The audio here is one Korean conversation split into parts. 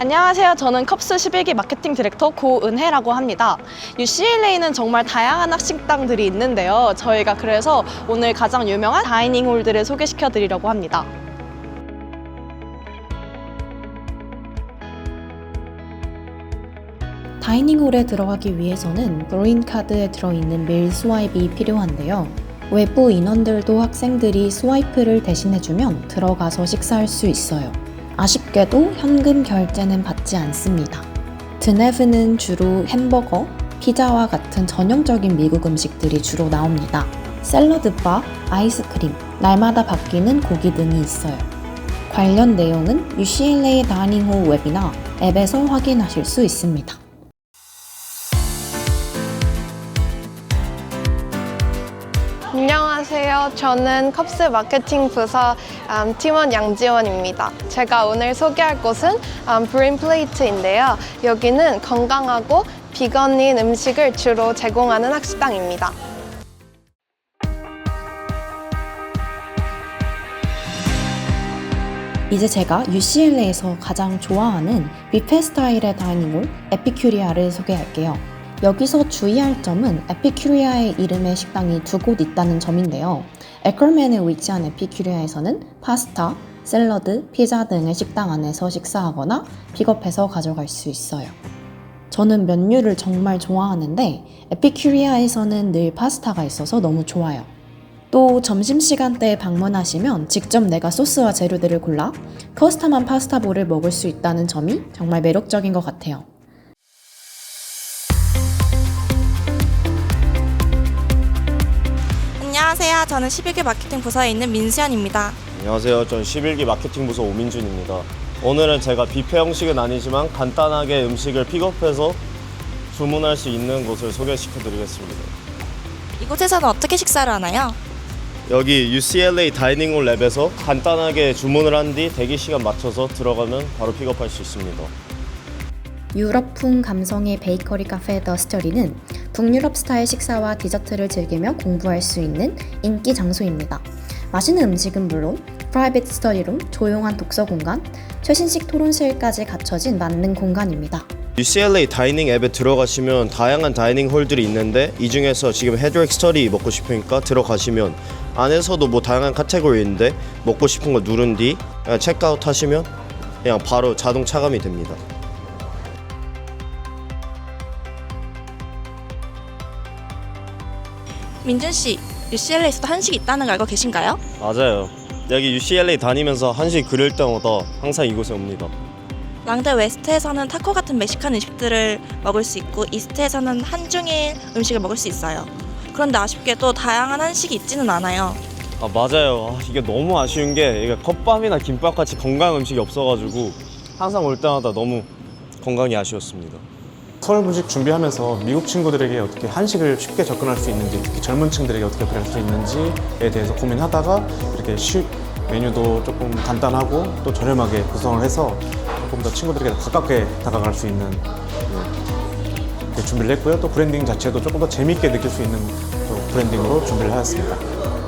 안녕하세요. 저는 컵스 11기 마케팅 디렉터 고은혜라고 합니다. UCLA는 정말 다양한 학식당들이 있는데요. 저희가 그래서 오늘 가장 유명한 다이닝 홀들을 소개시켜 드리려고 합니다. 다이닝홀에 들어가기 위해서는 브로인 카드에 들어있는 밀 스와이프이 필요한데요. 외부 인원들도 학생들이 스와이프를 대신해주면 들어가서 식사할 수 있어요. 아쉽게도 현금 결제는 받지 않습니다. 드네브는 주로 햄버거, 피자와 같은 전형적인 미국 음식들이 주로 나옵니다. 샐러드바, 아이스크림, 날마다 바뀌는 고기 등이 있어요. 관련 내용은 UCLA 다이닝홀 웹이나 앱에서 확인하실 수 있습니다. 안녕하세요. 저는 컵스 마케팅 부서 음, 팀원 양지원입니다. 제가 오늘 소개할 곳은 음, 브린 플레이트인데요. 여기는 건강하고 비건인 음식을 주로 제공하는 학식당입니다. 이제 제가 UCLA에서 가장 좋아하는 뷔페 스타일의 다이닝홀 에피큐리아를 소개할게요. 여기서 주의할 점은 에피큐리아의 이름의 식당이 두 곳 있다는 점인데요. 에컬맨에 위치한 에피큐리아에서는 파스타, 샐러드, 피자 등의 식당 안에서 식사하거나 픽업해서 가져갈 수 있어요. 저는 면류를 정말 좋아하는데 에피큐리아에서는 늘 파스타가 있어서 너무 좋아요. 또 점심시간 때에 방문하시면 직접 내가 소스와 재료들을 골라 커스텀한 파스타볼을 먹을 수 있다는 점이 정말 매력적인 것 같아요. 안녕하세요. 저는 11기 마케팅 부서에 있는 민수연입니다. 안녕하세요. 전 11기 마케팅 부서 오민준입니다. 오늘은 제가 뷔페 형식은 아니지만 간단하게 음식을 픽업해서 주문할 수 있는 곳을 소개시켜 드리겠습니다. 이곳에서는 어떻게 식사를 하나요? 여기 UCLA 다이닝홀 랩에서 간단하게 주문을 한 뒤 대기 시간 맞춰서 들어가면 바로 픽업할 수 있습니다. 유럽풍 감성의 베이커리 카페 더 스터리는 북유럽 스타일 식사와 디저트를 즐기며 공부할 수 있는 인기 장소입니다. 맛있는 음식은 물론 프라이빗 스터디룸, 조용한 독서 공간, 최신식 토론실까지 갖춰진 만능 공간입니다. UCLA 다이닝 앱에 들어가시면 다양한 다이닝 홀들이 있는데 이 중에서 지금 헤드렉 스터디 먹고 싶으니까 들어가시면 안에서도 뭐 다양한 카테고리 있는데 먹고 싶은 거 누른 뒤 체크아웃 하시면 그냥 바로 자동 차감이 됩니다. 민준 씨, UCLA에서도 한식이 있다는 거 알고 계신가요? 맞아요. 여기 UCLA 다니면서 한식 그릴 때마다 항상 이곳에 옵니다. 랑데 웨스트에서는 타코 같은 멕시칸 음식들을 먹을 수 있고 이스트에서는 한중일 음식을 먹을 수 있어요. 그런데 아쉽게도 다양한 한식이 있지는 않아요. 아 맞아요. 아, 이게 너무 아쉬운 게 이게 컵밥이나 김밥 같이 건강 음식이 없어가지고 항상 올 때마다 너무 건강이 아쉬웠습니다. 서울 분식 준비하면서 미국 친구들에게 어떻게 한식을 쉽게 접근할 수 있는지 특히 젊은 층들에게 어떻게 그릴 수 있는지에 대해서 고민하다가 이렇게 쉬, 메뉴도 조금 간단하고 또 저렴하게 구성을 해서 조금 더 친구들에게 가깝게 다가갈 수 있는 예, 그 준비를 했고요. 또 브랜딩 자체도 조금 더 재미있게 느낄 수 있는 또 브랜딩으로 준비를 하였습니다.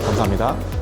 감사합니다.